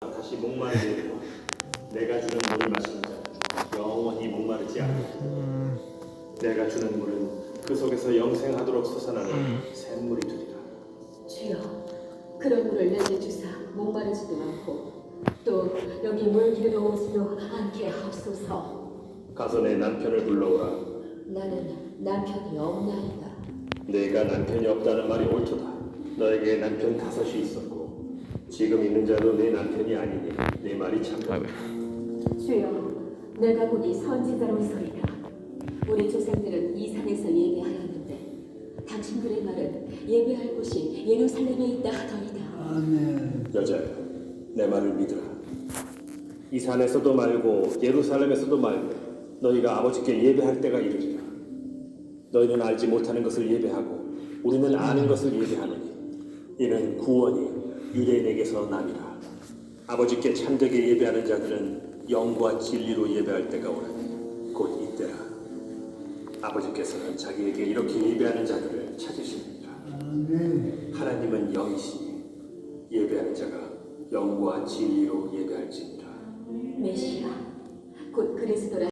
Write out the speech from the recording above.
다시 목마르게 내가 주는 물을 마시는 자 영원히 목마르지 않는다. 내가 주는 물은 그 속에서 영생하도록 솟아나는 샘물이 되리라. 주여, 그런 물을 내게 주사 목마르지도 않고 또 여기 물 기르러 오지도 않게 하옵소서. 가서 내 남편을 불러오라. 나는 남편이 없나이다. 내가 남편이 없다는 말이 옳도다. 너에게 남편 다섯이 있었고 지금 있는 자도 내 남편이 아니니 내 말이 참다. 주여, 내가 보니 선지자로서이다. 우리 조상들은 이 산에서 예배하였는데 당신들의 말은 예배할 곳이 예루살렘에 있다 하더이다. 아멘. 여자야, 내 말을 믿으라. 이 산에서도 말고 예루살렘에서도 말고 너희가 아버지께 예배할 때가 이르리라. 너희는 알지 못하는 것을 예배하고 우리는 아는 것을 예배하느니 이는 구원이 유대인에게서 남이라. 아버지께 참되게 예배하는 자들은 영과 진리로 예배할 때가 오라니 곧 이때라. 아버지께서는 자기에게 이렇게 예배하는 자들을 찾으십니다. 하나님은 영이시니 예배하는 자가 영과 진리로 예배할지니라. 메시아, 곧 그리스도라